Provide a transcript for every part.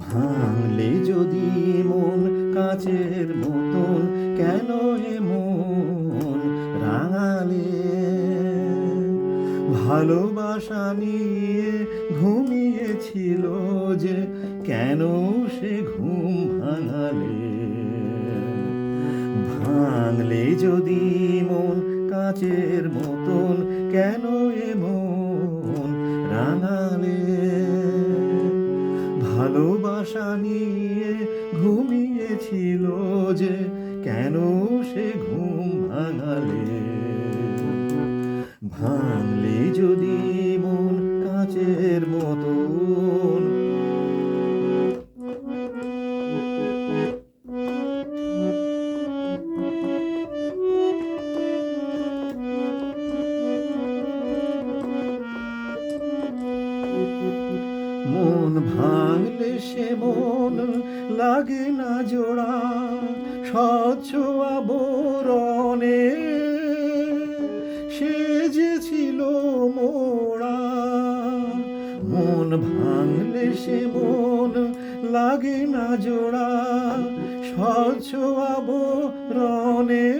ভাঙলে যদি মন কাচের মতন কেন এমন ভালোবাসা নিয়ে ঘুমিয়েছিল যে কেন সে ঘুম ভাঙালে? ভাঙলে যদি মন কাচের মতন, কেন এমন রাঙালে? ভালোবাসা নিয়ে ঘুমিয়েছিল যে কেন সে ঘুম ভাঙালে? ভাঙলে যদি মন কাচের মতন। মন ভাঙলে সে মন লাগে না জোড়া স্বচ্ছ আবরণে ভাঙলে সে মন লাগে না জোড়া, স্বচ্ছ আবরণে।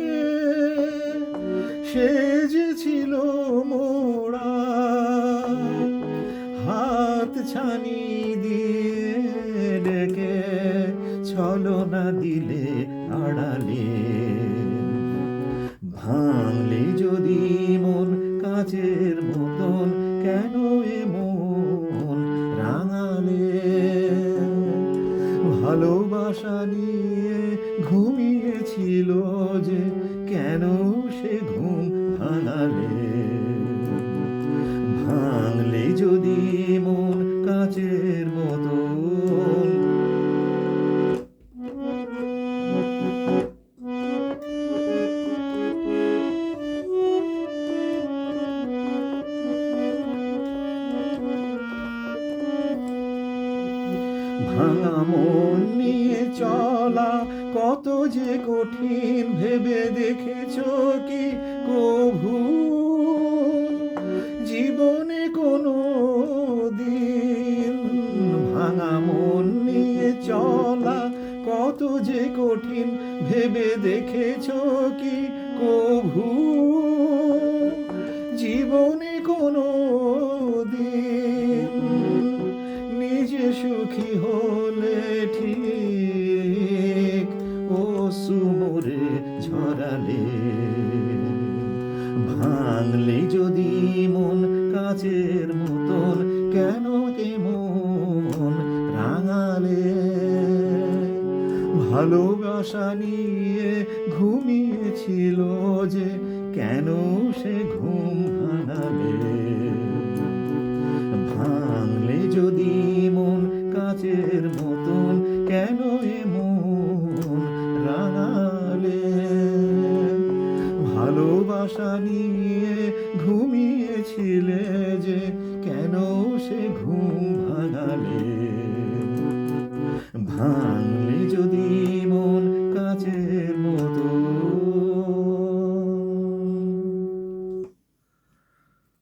সে যে ছিল মোড়া, হাত ছানি দিয়ে ডেকে, ছলনা দিলে আড়ালে। ভাঙলে যদি মন কাচের মতন, কেন এমন ভালোবাসা নিয়ে ঘুমিয়েছিল যে কেন সে ঘুম ভাঙালে? ভাঙা নিয়ে চলা, কত যে কঠিন ভেবে দেখেছ কি কভু জীবনে কোনো দিন ভাঙা মন নিয়ে চলা, কত যে কঠিন ভেবে দেখেছ কি কভু জীবনে কোনো দিন সুখী হলে ঠিক, ও সুমরে ঝরালে। ভাঙলে যদি মন কাচের মতন, কেন কেমন রাঙালে? ভালোবাসা নিয়ে ঘুমিয়েছিল যে, কেন সে ঘুম ভাঙলে? ভালোবাসা নিয়ে ঘুমিয়েছিলে যে কেন সে ঘুম ভাঙালে? ভাঙলে